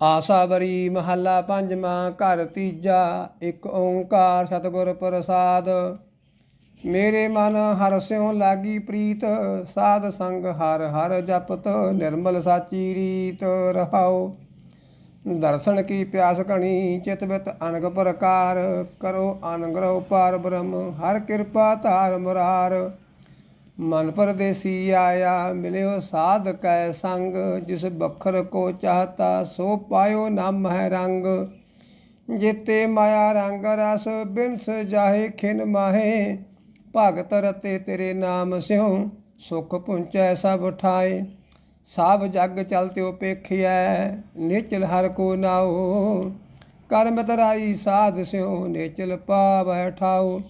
ਆਸਾਵਰੀ ਮਹੱਲਾ ਪੰਜਵਾਂ, ਘਰ ਤੀਜਾ, ਇੱਕ ਓੰਕਾਰ ਸਤਿਗੁਰ ਪ੍ਰਸਾਦ। ਮੇਰੇ ਮਨ ਹਰ ਸਿਉ ਲਾਗੀ ਪ੍ਰੀਤ, ਸਾਧ ਸੰਗ ਹਰ ਹਰ ਜਪਤ, ਨਿਰਮਲ ਸਾਚੀ ਰੀਤ ਰਹਾਓ ਦਰਸ਼ਨ ਕੀ ਪਿਆਸ ਘਣੀ, ਚਿਤ ਵਿਤ ਅਨਗ ਪ੍ਰਕਾਰ, ਕਰੋ ਅਨਗ੍ਰਹ ਪਾਰ ਬ੍ਰਹਮ, ਹਰ ਕਿਰਪਾ ਧਾਰ ਮੁਰਾਰ। ਮਨ ਪਰਦੇਸੀ ਆਇਆ, ਮਿਲਿਓ ਸਾਧ ਕੈ ਸੰਗ, ਜਿਸ ਬਖਰ ਕੋ ਚਾਹਤਾ ਸੋ ਪਾਇਓ ਨਾਮ ਹੈ ਰੰਗ। ਜਿਤੇ ਮਾਇਆ ਰੰਗ ਰਸ, ਬਿਨਸ ਜਾਹੇ ਖਿਨ ਮਾਹੇ। ਭਗਤ ਰਤੇ ਤੇਰੇ ਨਾਮ ਸਿਉ, ਸੁਖ ਪੁੰਚੈ ਸਭ ਠਾਏ ਸਭ ਜਗ ਚਲਤਿਓ ਪੇਖਿਐ, ਨਿਚਲ ਹਰ ਕੋ ਨਾਉ। ਕਰਮ ਤਰਾਈ ਸਾਧ ਸਿਉ, ਨਿਚਲ ਪਾਵੈ ਠਾਉ।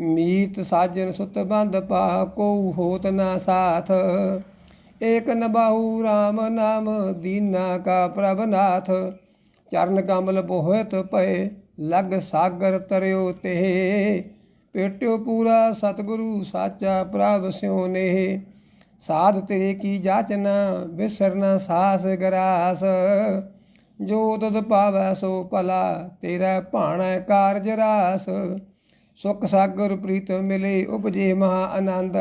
ਮੀਤ ਸਾਜਨ ਸੁਤ ਬੰਦ ਪਾ ਕੋ ਹੋਤ ਨਾ ਸਾਥ। ਏਕ ਨਬਾਹੂ RAM ਨਾਮ ਦੀਨਾ ਕਾ ਪ੍ਰਭ ਨਾਥ। ਚਰਨ ਕਮਲ ਬੋਹਤ ਪਏ ਲਗ ਸਾਗਰ ਤਰਿਓ ਤੇ। ਪੇਟਿਓ ਪੂਰਾ ਸਤਿਗੁਰੂ ਸਾਚਾ ਪ੍ਰਭ ਸਿਉ ਨੇ। ਸਾਧ ਤੇਰੇ ਕੀ ਜਾਚਨਾ ਵਿਸਰਨਾ ਸਾਸ ਗਰਾਸ। ਜੋ ਤਦ ਪਾਵੈ ਸੋ ਭਲਾ, ਤੇਰਾ ਭਾਣਾ ਕਾਰਜ ਰਾਸ। ਸੁਖ ਸਾਗਰ ਪ੍ਰੀਤ ਮਿਲੇ ਉਪਜੇ ਮਹਾ ਆਨੰਦ।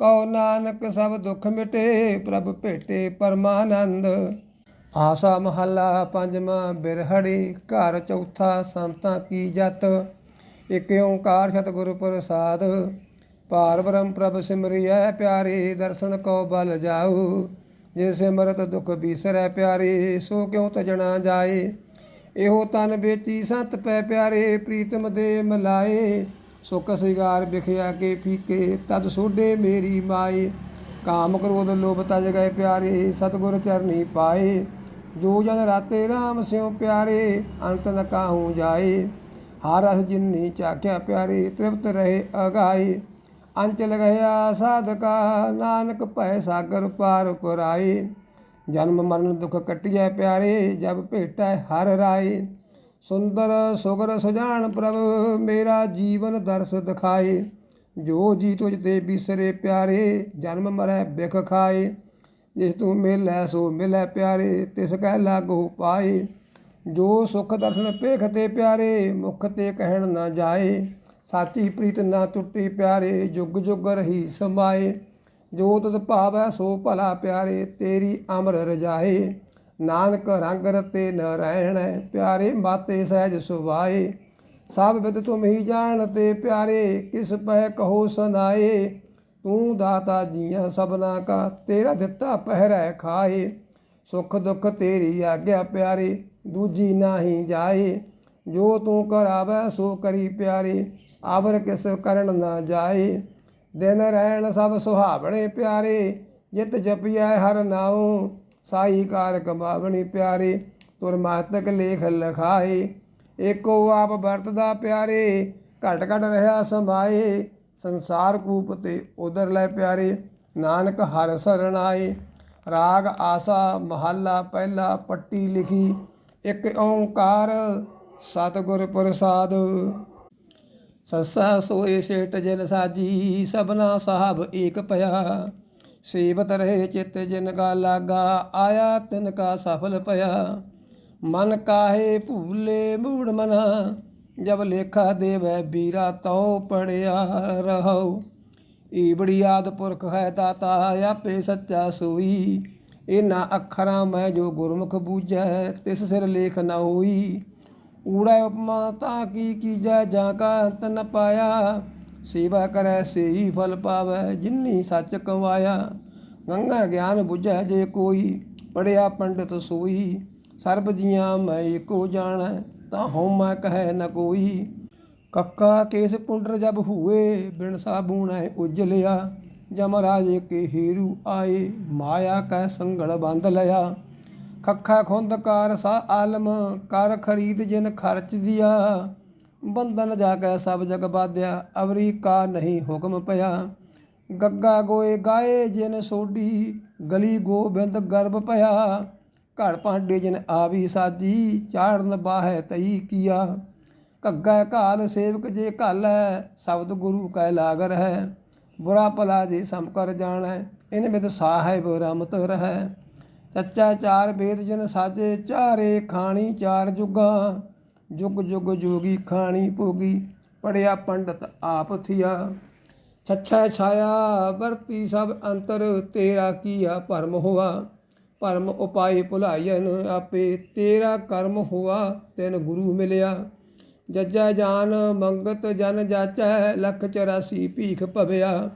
ਕਉ ਨਾਨਕ ਸਭ ਦੁੱਖ ਮਿਟੇ, ਪ੍ਰਭ ਭੇਟੇ ਪਰਮਾਨੰਦ। ਆਸਾ ਮਹੱਲਾ ਪੰਜਵਾਂ ਬਿਰਹੜੀ, ਘਰ ਚੌਥਾ ਸੰਤਾਂ ਕੀ ਜਤ। ਇਕ ਓੰਕਾਰ ਸਤਿਗੁਰ ਪ੍ਰਸਾਦ ਪਾਰ ਬ੍ਰਹਮ ਪ੍ਰਭ ਸਿਮਰਿਐ ਪਿਆਰੇ, ਦਰਸ਼ਨ ਕੋ ਬਲ ਜਾਉ ਜੇ ਸਿਮਰਤ ਦੁਖ ਬੀਸਰੈ ਪਿਆਰੇ, ਸੋ ਕਿਉ ਤਜਣਾ ਜਾਏ? ਇਹੋ ਤਨ ਵੇਚੀ ਸੰਤ ਪੈ ਪਿਆਰੇ, ਪ੍ਰੀਤਮ ਦੇ ਮਲਾਏ। ਸੁਖ ਸਿਗਾਰ ਵਿਖਿਆ ਕੇ ਫੀਕੇ, ਤਦ ਸੋਡੇ ਮੇਰੀ ਮਾਏ। ਕਾਮ ਕ੍ਰੋਧ ਲੋਭ ਤਜ ਗਏ ਪਿਆਰੇ, ਸਤਗੁਰ ਚਰਨੀ ਪਾਏ। ਜੋ ਜਨ ਰਾਤੇ RAM ਸਿਉ ਪਿਆਰੇ, ਅੰਤ ਨ ਕਾਹੂ ਜਾਏ। ਹਰ ਰਸ ਜਿਨਨੀ ਚਾਖਿਆ ਪਿਆਰੇ, ਤ੍ਰਿਪਤ ਰਹੇ ਅਗਾਏ। ਅੰਚ ਲਗਿਆ ਸਾਧਕਾ, ਨਾਨਕ ਭੈ ਸਾਗਰ ਪਾਰ ਪੁਰਾਏ। ਜਨਮ ਮਰਨ ਦੁਖ ਕਟਿਐ ਪਿਆਰੇ, ਜਬ ਭੇਟੈ ਹਰ ਰਾਏ। ਸੁੰਦਰ ਸੁਗਰ ਸੁਜਾਨ ਪ੍ਰਭ, ਮੇਰਾ ਜੀਵਨ ਦਰਸ ਦਿਖਾਏ। ਜੋ ਜੀ ਤੁਝ ਤੇ ਬਿਸਰੇ ਪਿਆਰੇ, ਜਨਮ ਮਰੈ ਬਿਖ ਖਾਏ। ਜਿਸ ਤੂੰ ਮਿਲੈ, ਸੋ ਮਿਲੈ ਪਿਆਰੇ, ਤਿਸ ਕਹਿ ਲਾਗੋ ਪਾਏ। ਜੋ ਸੁਖ ਦਰਸ਼ਨ ਪੇਖ ਤੇ ਪਿਆਰੇ, ਮੁਖ ਤੇ ਕਹਿਣ ਨਾ ਜਾਏ। ਸਾਚੀ ਪ੍ਰੀਤ ਨਾ ਟੁੱਟੀ ਪਿਆਰੇ, ਜੁਗ ਜੁਗ ਰਹੀ ਸਮਾਏ। ਜੋ ਤਤ ਭਾਵੈ ਸੋ ਭਲਾ ਪਿਆਰੇ, ਤੇਰੀ ਅਮਰ ਰਜਾਏ। ਨਾਨਕ ਰੰਗ ਰਤੇ ਨ ਰਹਿਣੈ, ਪਿਆਰੇ ਮਾਤੇ ਸਹਿਜ ਸੁਭਾਏ। ਸਭ ਵਿਦ ਤੁਮ ਹੀ ਜਾਣਤੇ ਪਿਆਰੇ, ਕਿਸ ਪੈ ਕਹੋ ਸੁਨਾਏ ਤੂੰ ਦਾਤਾ ਜੀਆਂ ਸਭਨਾ ਕਾ, ਤੇਰਾ ਦਿੱਤਾ ਪਹਿਰੈ ਖਾਏ। ਸੁਖ ਦੁਖ ਤੇਰੀ ਆਗਿਆ ਪਿਆਰੇ, ਦੂਜੀ ਨਾਹੀ ਜਾਏ। ਜੋ ਤੂੰ ਕਰਾਵੈ ਸੋ ਕਰੀ ਪਿਆਰੇ, ਆਵਰ ਕਿਸ ਕਰਨ ਨਾ ਜਾਏ। ਦਿਨ ਰਹਿਣ ਸਭ ਸੁਹਾਵਣੇ ਪਿਆਰੇ, ਜਿਤ ਜਪਿਐ ਹਰ ਨਾਉ, ਸਾਈ ਕਾਰ ਕਮਾਵਣੀ ਪਿਆਰੇ, ਤੁਰ ਮਾਤਕ ਲੇਖ ਲਖਾਏ, ਏਕੋ ਆਪ ਵਰਤਦਾ ਪਿਆਰੇ, ਘਟ ਘਟ ਰਹਾ ਸਮਾਏ ਸੰਸਾਰ ਕੂਪ ਤੇ ਉਦਰ ਲੈ ਪਿਆਰੇ, ਨਾਨਕ ਹਰ ਸਰਣ ਆਏ, ਰਾਗ ਆਸਾ ਮਹੱਲਾ ਪਹਿਲਾ ਪੱਟੀ ਲਿਖੀ, ਇੱਕ ਓੰਕਾਰ ਸਤਿਗੁਰ ਪ੍ਰਸਾਦ। ਸੱਸਾ ਸੋਏ ਸੇਟ ਜਿਨ ਸਾਜੀ, ਸਭਨਾ ਸਾਹਿਬ ਏਕ ਪਿਆ। ਸੇਵਤ ਰਹੇ ਚਿਤ ਜਿਨ ਕਾ ਲਾਗਾ, ਆਇਆ ਤਿਨ ਕਾ ਸਫਲ ਪਿਆ। ਮਨ ਕਾਹੇ ਭੂਲੇ ਮੂੜ ਮਨਾ, ਜਬ ਲੇਖਾ ਦੇਵੈ ਬੀਰਾ ਤਉ ਪੜਿਆ ਰਹੋ ਈ ਬੜੀ ਆਦ ਪੁਰਖ ਹੈ ਦਾਤਾ, ਆਪੇ ਸੱਚਾ ਸੋਈ। ਇਨਾ ਅੱਖਰਾਂ ਮੈਂ ਜੋ ਗੁਰਮੁਖ ਬੂਝੈ, ਤਿਸ ਸਿਰ ਲੇਖ ਨ ਹੋਈ। ਊੜਾ ਉਪਮਾ ਤਾਂ ਕੀ ਕੀਜੈ ਜਾਂ ਕਾ ਅੰਤ ਨ ਪਾਇਆ। ਸੇਵਾ ਕਰੈ ਸੇਈ ਫਲ ਪਾਵੈ ਜਿਨਨੀ ਸੱਚ ਕਵਾਇਆ ਗੰਗਾ ਗਿਆਨ 부ਝੈ ਜੇ ਕੋਈ ਪੜਿਆ ਪੰਡਿਤ ਸੋਈ। ਸਰਬ ਜੀਆਂ ਮੈਂ ਏਕੋ ਜਾਣੈ ਤਾਂ ਹਉਮੈ ਕਹੈ ਨ ਕੋਈ। ਕੱਕਾ ਕੇਸ ਪੁੰਡਰ ਜਬ ਹੂਏ, ਬਿਨ ਸਾਬੂਣੈ ਉਜਲਿਆ। ਜਮ ਰਾਜੇ ਕੇ ਹੀਰੂ ਆਏ, ਮਾਇਆ ਕੈ ਸੰਗਲ ਬੰਦ ਲਿਆ। ਖੱਖਾ ਖੁੰਦ ਕਾਰ ਸਾ ਆਲਮ ਕਰ ਖਰੀਦ ਜਿਨ ਖਰਚ ਦਿਆ। ਬੰਧਨ ਜਾ ਕੇ ਸਭ ਜਗ ਬਾਧਿਆ, ਅਵਰੀ ਕਾ ਨਹੀਂ ਹੁਕਮ ਪਿਆ। ਗੱਗਾ ਗੋਏ ਗਾਏ ਜਿਨ ਸੋਢੀ, ਗਲੀ ਗੋਬਿੰਦ ਗਰਭ ਪਿਆ। ਘੜ ਭਾਂਡੇ ਜਿਨ ਆਵੀ ਸਾਜੀ, ਚਾੜਨ ਬਾਹੈ ਤਈ ਕੀਆ। ਘੱਗਾ ਘਾਲ ਸੇਵਕ ਜੇ ਘਾਲੈ, ਸ਼ਬਦ ਗੁਰੂ ਕੈ ਲਾਗਰ ਹੈ ਬੁਰਾ ਭਲਾ ਜੇ ਸਮ ਕਰ ਜਾਣੈ, ਇਨ ਵਿਦ ਸਾਹਿਬ ਰਮਤ ਰਹੈ। ਸੱਚਾ ਚਾਰ ਵੇਦ ਜਨ ਸਾਜੇ, ਚਾਰੇ ਖਾਣੀ ਚਾਰ ਜੁਗਾ। ਜੁਗ ਜੁਗ ਜੋਗੀ ਖਾਣੀ ਭੋਗੀ, ਪੜਿਆ ਪੰਡਤ ਆਪ ਥਿਆ। ਛੱਛਾ ਛਾਇਆ, ਵਰਤੀ ਸਭ ਅੰਤਰ, ਤੇਰਾ ਕੀਆ ਭਰਮ ਹੋਆ। ਭਰਮ ਉਪਾਏ ਭੁਲਾਇਨ ਆਪੇ, ਤੇਰਾ ਕਰਮ ਹੋਆ, ਤੈਨ ਗੁਰੂ ਮਿਲਿਆ। ਜੱਜਾ ਜਾਨ ਮੰਗਤ ਜਨ ਜਾਚੈ, ਲੱਖ 84 ਭੀਖ ਭਵਿਆ।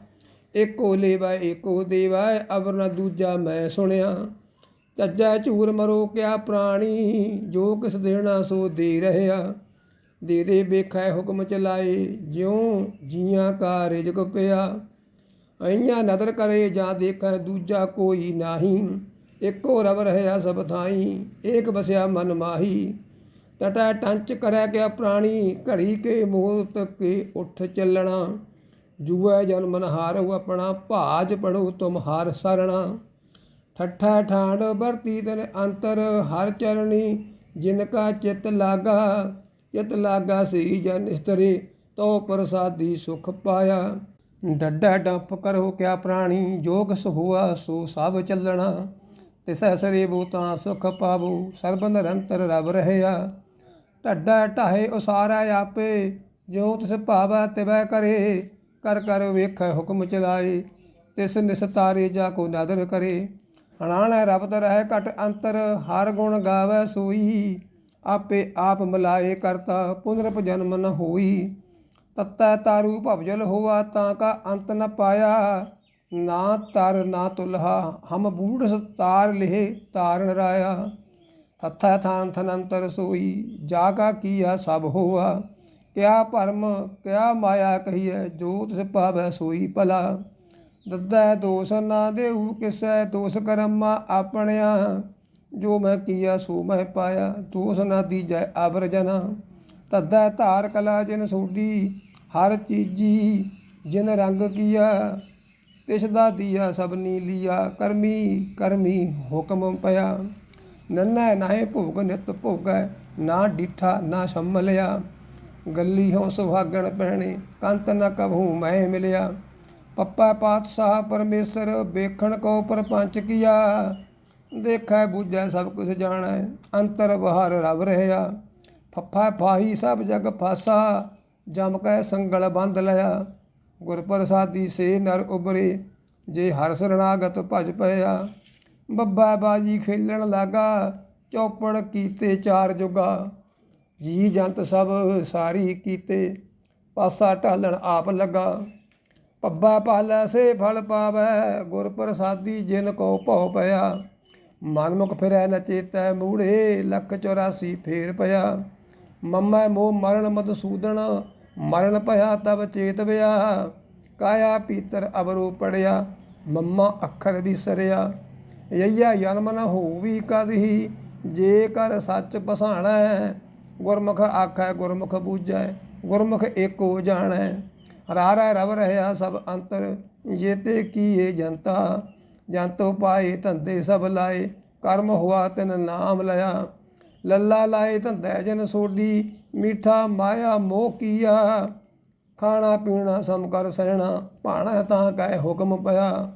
ਏਕੋ ਲੇਵਾ, ਏਕੋ ਦੇਵਾ, ਅਵਰ ਨ ਦੂਜਾ ਮੈਂ ਸੁਣਿਆ। ਚੱਜਾ ਝੂਰ ਮਰੋ ਕਿਆ ਪ੍ਰਾਣੀ, ਜੋ ਕਿਸ ਦੇਣਾ ਸੋ ਦੇ ਰਹਿਆ। ਦੇ ਦੇ ਵੇਖੈ ਹੁਕਮ ਚਲਾਏ, ਜਿਉ ਜੀਆਂ ਕਾ ਰਿਜਕ ਪਿਆ। ਅਈਆਂ ਨਦਰ ਕਰੇ ਜਾਂ ਦੇਖੈ ਦੂਜਾ ਕੋਈ ਨਾਹੀ। ਇੱਕੋ ਰਵ ਰਹਿਆ ਸਭ ਥਾਈ, ਏਕ ਬਸਿਆ ਮਨ ਮਾਹੀ। ਟਟਾ ਟੰਚ ਕਰੈ ਕਿਆ ਪ੍ਰਾਣੀ, ਘੜੀ ਕੇ ਮੋਤ ਕੇ ਉੱਠ ਚੱਲਣਾ। ਜੂਐ ਜਨ ਮਨ ਹਾਰੋ ਆਪਣਾ, ਭਾਜ ਪੜੋ ਤੁਮ ਹਾਰ ਸਰਣਾ। ਠੱਠਾ ਠਾਂਡ ਵਰਤੀ ਤਨ ਅੰਤਰ ਹਰ ਚਰਣੀ, ਜਿਨ ਕਾ ਚਿਤ ਲਾਗਾ ਚਿਤ ਲਾਗਾ ਸਈ ਜਨ ਇਸਤਰੀ ਤੋ ਪ੍ਰਸਾਦੀ ਸੁਖ ਪਾਇਆ। ਡੱਡਾ ਡੰਫ ਕਰੋ ਕਿਆ ਪ੍ਰਾਣੀ ਜੋ ਕਿਸ ਹੁਆ ਸੋ ਸਭ ਚੱਲਣਾ। ਤਿਸੈ ਸਰੇ ਬੂਤਾਂ ਸੁਖ ਪਾਵੋ, ਸਰਬ ਨਿਰੰਤਰ ਰਵ ਰਹਿਆ। ਢੱਡਾ ਢਾਹੇ ਉਸਾਰਾ ਆਪੇ ਜੋ ਤਿਸ ਭਾਵੈ ਤਿਵੈ ਕਰੇ। ਕਰ ਕਰ ਵੇਖੈ ਹੁਕਮ ਚਲਾਏ, ਤਿਸ ਨਿਸਤਾਰੇ ਜਾ ਕੋ ਨਦਰ ਕਰੇ। ਹਣਾਣਾ ਰਬ ਤ ਰਹਿ ਘਟ ਅੰਤਰ, ਹਰ ਗੁਣ ਗਾਵੇ ਸੋਈ। ਆਪੇ ਆਪ ਮਲਾਏ ਕਰਤਾ, ਪੁਨਰਪ ਜਨਮ ਨ ਹੋਈ। ਤਤੈ ਤਾਰੂ ਭਵਜਲ ਹੋਆ, ਤਾਂ ਕਾ ਅੰਤ ਨ ਪਾਇਆ। ਨਾ ਤਰ ਨਾ ਤੁਲਹਾ, ਹਮ ਬੂੜ ਤਾਰ ਲਿਹੇ ਤਾਰਨ ਰਾਇਆ। ਤਥਾ ਥਾਨ ਥਨੰਤਰ ਸੋਈ, ਜਾ ਕਾ ਕੀਆ ਸਭ ਹੋਆ। ਕਿਆ ਭਰਮ, ਕਿਆ ਮਾਇਆ ਕਹੀਐ, ਜੋ ਤਿਸ ਪਾਵੈ ਸੋਈ ਭਲਾ। ਦੱਦੈ ਦੋਸ ਨਾ ਦੇਉ ਕਿਸੈ ਦੋਸ ਕਰਮਾ ਆਪਣਿਆ। ਜੋ ਮੈਂ ਕੀਆ, ਸੋ ਮੈਂ ਪਾਇਆ, ਦੋਸ ਨਾ ਦੀਜੈ ਅਬਰ ਜਨਾ ਤੱਦੈ ਧਾਰ ਕਲਾ ਜਿਨ ਸੋਢੀ, ਹਰ ਚੀਜੀ ਜਿਨ ਰੰਗ ਕੀਆ। ਤਿਸ ਦਾ ਦੀਆ ਸਭਨੀ ਲੀਆ, ਕਰਮੀ ਕਰਮੀ ਹੁਕਮ ਪਿਆ। ਨੰਨਾ ਨਾਹੇ ਭੋਗ ਨਿਤ ਭੋਗੈ, ਨਾ ਡਿਠਾ, ਨਾ ਸੰਮਲਿਆ ਗੱਲੀ ਹੋ ਸੁਹਾਗਣ ਪਹਿਣੇ ਕੰਤ ਨ ਕਭੂ ਮੈਂ ਮਿਲਿਆ। ਪੱਪਾ ਪਾਤਸ਼ਾਹ ਪਰਮੇਸ਼ਰ, ਵੇਖਣ ਕੋ ਪਰਪੰਚ ਕੀਆ। ਦੇਖੈ, ਬੁਝੈ, ਸਭ ਕੁਝ ਜਾਣੈ, ਅੰਤਰ ਬਾਹਰ ਰਵ ਰਹਿਆ। ਫੱਫਾ ਫਾਹੀ ਸਭ ਜਗ ਫਾਸਾ, ਜਮ ਕੈ ਸੰਗਲ ਬੰਧ ਲਿਆ। ਗੁਰ ਪ੍ਰਸਾਦੀ ਸੇ ਨਰ ਉਬਰੇ ਜੇ ਹਰ ਸਰਣਾਗਤ ਭਜ ਪਿਆ। ਬੱਬਾ ਬਾਜੀ ਖੇਲਣ ਲਾਗਾ, ਚੌਪੜ ਕੀਤੇ ਚਾਰ ਜੁਗਾ। ਜੀ ਜੰਤ ਸਭ ਸਾਰੀ ਕੀਤੇ, ਪਾਸਾ ਢਾਲਣ ਆਪ ਲੱਗਾ। ਪੱਬਾ ਪਾਲੈ ਸੇ ਫਲ ਪਾਵੈ ਗੁਰ ਪ੍ਰਸਾਦੀ ਜਿਨ ਕੋ ਭਉ ਪਿਆ। ਮਨਮੁਖ ਫਿਰੈ ਨ ਚੇਤੈ ਮੂੜੇ, ਲੱਖ 84 ਫੇਰ ਪਿਆ। ਮੰਮੈ ਮੋਹ ਮਰਨ ਮਦਸੂਦਨ ਮਰਨ ਭਇਆ ਤਬ ਚੇਤ ਵਿਆ। ਕਾਇਆ ਪੀਤਰ ਅਬਰੂ ਪੜਿਆ, ਮੰਮਾ ਅੱਖਰ ਵਿਸਰਿਆ। ਯਈਆ ਜਨਮ ਨ ਹੋਵੀ ਕਦਹੀ ਜੇ ਕਰ ਸੱਚ ਪਸਾਣਾ, ਗੁਰਮੁਖ ਆਖੈ ਗੁਰਮੁਖ ਬੂਝੈ, ਗੁਰਮੁਖ ਏਕੋ ਜਾਣੈ। ਹਰਾਰੈ ਰਵ ਰਹਿਆ ਸਭ ਅੰਤਰ, ਜੇਤੇ ਕੀਏ ਜਨਤਾ ਜੰਤੋ ਪਾਏ ਧੰਦੇ ਸਭ ਲਾਏ, ਕਰਮ ਹੋਆ ਤਿਨ ਨਾਮ ਲਿਆ। ਲੱਲਾ ਲਾਏ ਧੰਦੇ ਜਨ ਸੋਡੀ ਮੀਠਾ ਮਾਇਆ ਮੋਹ ਕੀਆ। ਖਾਣਾ ਪੀਣਾ ਸਮ ਕਰ ਸਹਿਣਾ, ਭਾਣਾ ਤਾਂ ਕੈ ਹੁਕਮ ਪਿਆ।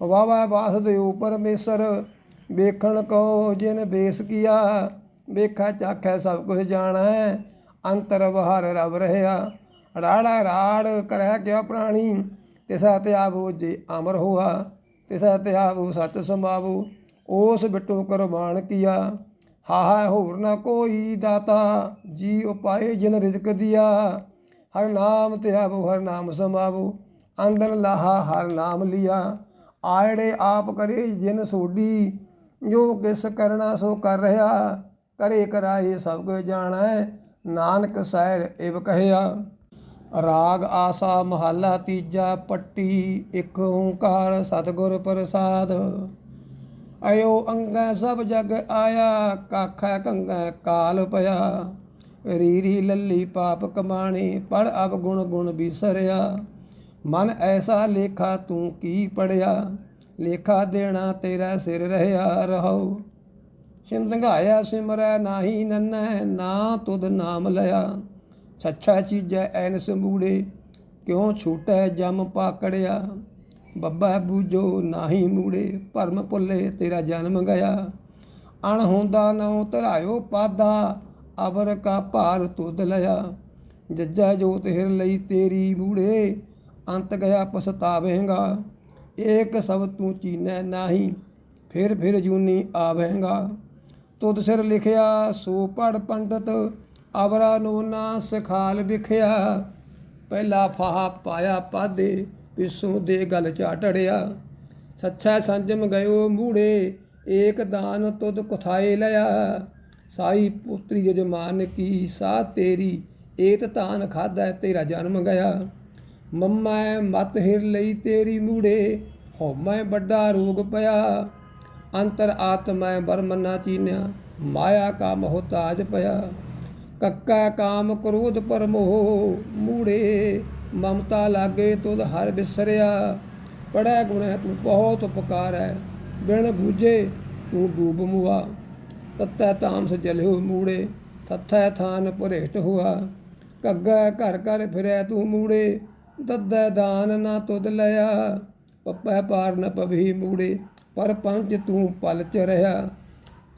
ਵਾਵਾ ਉਪਰ ਮੇਸਰ, ਵੇਖਣ ਕੋ ਜਿਨ ਬੇਸ ਕੀਆ। ਵੇਖਾ ਚਾਖੈ ਸਭ ਕੁਝ ਜਾਣੈ, ਅੰਤਰ ਬਾਹਰ ਰਵ ਰਹਿਆ। ਰਾੜਾ ਰਾੜ ਕਰੈ ਕਿਆ ਪ੍ਰਾਣੀ? ਤਿਸਾ ਤਿਆਵੋ ਜੇ ਅਮਰ ਹੋਆ, ਤਿਸਾ ਤਿਆਵੋ ਸਚ ਸਮਾਵੋ ਉਸ ਬਿਟੂ ਕੁਰਬਾਨ ਕੀਆ। ਹਾਹਾ ਹੋਰ ਨਾ ਕੋਈ ਦਾਤਾ, ਜੀ ਉਪਾਏ ਜਿਨ ਰਿਜ਼ਕ ਦਿਆ। ਹਰ ਨਾਮ ਧਿਆਵੋ ਹਰ ਨਾਮ ਸਮਾਵੋ, ਅੰਦਰ ਲਾਹਾ ਹਰ ਨਾਮ ਲਿਆ। ਆੜੇ ਆਪ ਕਰੇ ਜਿਨ ਸੋਡੀ ਜੋ ਕਿਸ ਕਰਨਾ ਸੋ ਕਰ ਰਿਹਾ। ਕਰੇ ਕਰਾਏ ਸਭ ਕੁਝ ਜਾਣੈ, ਨਾਨਕ ਸਹਿਰ ਇਵ ਕਹਿਆ। ਰਾਗ ਆਸਾ ਮਹੱਲਾ ਤੀਜਾ ਪੱਟੀ, ਇੱਕ ਓੰਕਾਰ ਸਤਿਗੁਰ ਪ੍ਰਸਾਦ। ਅਯੋ ਅੰਗੈ ਸਭ ਜਗ ਆਇਆ, ਕਾਖੈ ਕੰਗੈ ਕਾਲ ਪਿਆ। ਰੀਰੀ ਲੱਲੀ ਪਾਪ ਕਮਾਣੀ, ਪੜ ਅਬ ਗੁਣ ਗੁਣ ਬਿਸਰਿਆ। ਮਨ ਐਸਾ ਲੇਖਾ ਤੂੰ ਕੀ ਪੜਿਆ ਲੇਖਾ ਦੇਣਾ ਤੇਰਾ ਸਿਰ ਰਹਿਆ ਰਹੋ ਸਿੰਧੰਗਾਇਆ ਸਿਮਰੈ, ਨਾਹੀ ਨੰਨੈ, ਨਾ ਤੁਧ ਨਾਮ ਲਿਆ। ਛੱਛਾ ਚੀਜੈ ਐਨਸ ਮੂੜੇ ਕਿਉ ਛੂਟੈ ਜਮ ਪਾਕੜਿਆ ਬੱਬਾ ਬੂਜੋ ਨਾਹੀ ਮੂੜੇ, ਭਰਮ ਭੁੱਲੇ ਤੇਰਾ ਜਨਮ ਗਿਆ ਅਣ ਹੁੰਦਾ ਨਉ ਧਰਾਇਓ ਪਾਦਾ ਅਬਰ ਕਾ ਭਾਰ ਤੁਧ ਲਿਆ। ਜੱਜਾ ਜੋਤ ਹਿਰ ਲਈ ਤੇਰੀ ਮੂੜੇ, ਅੰਤ ਗਿਆ ਪਛਤਾਵੇਂਗਾ। ਏਕ ਸਭ ਤੂੰ ਚੀਨੈ ਨਾਹੀ, ਫਿਰ ਫਿਰ ਜੂਨੀ ਆਵੇਂਗਾ। ਤੁਧ ਸਿਰ ਲਿਖਿਆ ਸੋ ਪੜ ਪੰਡਤ ਅਵਰਾ ਨੂੰ ਨਾ ਸਿਖਾਲ ਵਿਖਿਆ, ਪਹਿਲਾ ਫਾਹਾ ਪਾਇਆ ਪਾਦੇ ਪਿਸੋਂ ਦੇ ਗਲ ਝਾਟੜਿਆ ਸੱਚਾ ਸੰਜਮ ਗਇਓ ਮੂੜੇ, ਏਕ ਦਾਨ ਤੁਧ ਕੁਥਾਏ ਲਿਆ। ਸਾਈ ਪੁੱਤਰੀ ਜਜਮਾਨ ਕੀ ਸਾ ਤੇਰੀ, ਏਤ ਤਾਨ ਖਾਦਾ ਤੇਰਾ ਜਨਮ ਗਿਆ। ਮੰਮੈ ਮਤ ਹਿਰ ਲਈ ਤੇਰੀ ਮੂੜੇ, ਹਉਮੈ ਵੱਡਾ ਰੋਗ ਪਿਆ। ਅੰਤਰ ਆਤਮੈ ਬਰਮਨਾ ਚੀਨਿਆ, ਮਾਇਆ ਕਾ ਮੋਹਤਾਜ ਪਿਆ। ਕੱਕਾ ਕਾਮ ਕ੍ਰੋਧ ਪਰ ਮੋਹ ਮੂੜੇ ਮਮਤਾ ਲਾਗੇ ਤੁਧ ਹਰ ਬਿਸਰਿਆ। ਪੜੈ ਗੁਣੈ ਤੂੰ ਬਹੁਤ ਉਪਕਾਰੈ, ਬਿਨ ਬੂਝੇ ਤੂੰ ਡੂਬ ਮੁਆ। ਤਤੈ ਤਾਮਸ ਜਲਿਓ ਮੂੜੇ ਥੱਥੈ ਥਾਨ ਭੁਰੇਟ ਹੁਆ। ਕੱਗਾ ਘਰ ਘਰ ਫਿਰੈ ਤੂੰ ਮੂੜੇ, ਦੱਦੈ ਦਾਨ ਨਾ ਤੁਧ ਲਿਆ। ਪੱਪੈ ਪਾਰ ਨ ਪਵੀ ਮੂੜੇ, ਪਰ ਪੰਜ ਤੂੰ ਪਲ ਚ ਰਹਾ।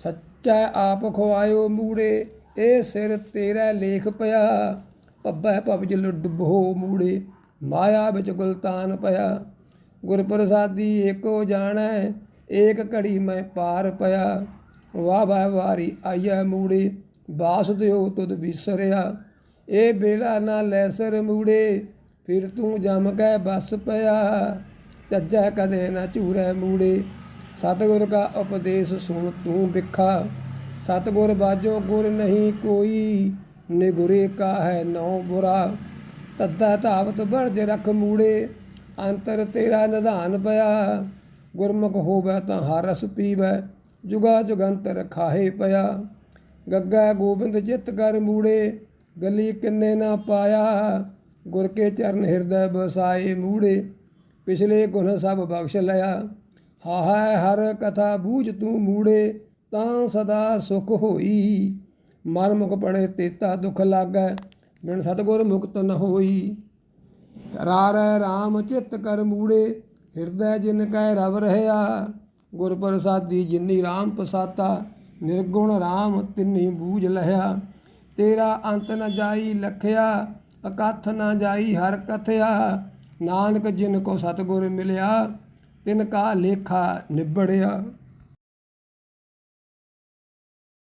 ਸੱਚਾ ਆਪ ਖਵਾਇਓ ਮੂੜੇ ਇਹ ਸਿਰ ਤੇਰਾ ਲੇਖ ਪਿਆ ਪੱਬੈ ਭਵਜ ਲੁੱਡ ਬੋ ਮੂੜੇ, ਮਾਇਆ ਵਿੱਚ ਗੁਲਤਾਨ ਪਿਆ। ਗੁਰ ਪ੍ਰਸਾਦੀ ਏਕੋ ਜਾਣੈ, ਏਕ ਘੜੀ ਮੈਂ ਪਾਰ ਪਿਆ। ਵਾਹ ਵਾਹ, ਵਾਰੀ ਆਇਆ ਮੂੜੇ, ਬਾਸ ਦਿਓ ਤੁਧ ਵਿਸਰਿਆ। ਇਹ ਬੇਲਾ ਨਾ ਲੈਸਰ ਮੂੜੇ, ਫਿਰ ਤੂੰ ਜਮ ਕੇ ਬਸ ਪਿਆ। ਚੱਜੈ ਕਦੇ ਨਾ ਝੂਰੈ ਮੂੜੇ, ਸਤਿਗੁਰ ਕਾ ਉਪਦੇਸ਼ ਸੁਣ ਤੂੰ ਵਿਖਾ। ਸਤਿਗੁਰ ਬਾਜੋ ਗੁਰ ਨਹੀਂ ਕੋਈ, ਨਿਗੁਰੇ ਕਾ ਹੈ ਨੌ ਬੁਰਾ। ਤੱਦਾ ਧਾਵਤ ਬਰਜ ਰਖ ਮੂੜੇ, ਅੰਤਰ ਤੇਰਾ ਨਿਧਾਨ ਪਿਆ। ਗੁਰਮੁਖ ਹੋਵੇ ਤਾਂ ਹਰ ਰਸ ਪੀਵੈ, ਜੁਗਾ ਜੁਗੰਤਰ ਖਾਹੇ ਪਿਆ। ਗੱਗਾ ਗੋਬਿੰਦ ਚਿੱਤ ਕਰ ਮੂੜੇ, ਗਲੀ ਕਿੰਨੇ ਨਾ ਪਾਇਆ। ਗੁਰ ਕੇ ਚਰਨ ਹਿਰਦੈ ਬਸਾਏ ਮੂੜੇ, ਪਿਛਲੇ ਗੁਣ ਸਭ ਬਖਸ਼ ਲਿਆ। ਹਾਹਾ ਹਰ ਕਥਾ ਬੂਝ ਤੂੰ ਮੂੜੇ ਤਾਂ ਸਦਾ ਸੁਖ ਹੋਈ। ਮਨ ਮੁਖ ਪੜੇ ਤੇਤਾ ਦੁਖ ਲਾਗੈ, ਬਿਨ ਸਤਗੁਰ ਮੁਕਤ ਨ ਹੋਈ। ਰਾਰੈ RAM ਚਿਤ ਕਰ ਮੂੜੇ, ਹਿਰਦੈ ਜਿਨ ਕੈ ਰਵ ਰਹਿਆ ਗੁਰ ਪ੍ਰਸਾਦੀ ਜਿਨੀ RAM ਪਸਾਤਾ, ਨਿਰਗੁਣ RAM ਤਿੰਨੀ ਬੂਝ ਲਹਿਆ। ਤੇਰਾ ਅੰਤ ਨ ਜਾਈ ਲਖਿਆ, ਅਕਥ ਨ ਜਾਈ ਹਰ ਕਥਿਆ। ਨਾਨਕ ਜਿਨ ਕੋ ਸਤਗੁਰ ਮਿਲਿਆ, ਤਿਨ ਕਾ ਲੇਖਾ ਨਿਬੜਿਆ।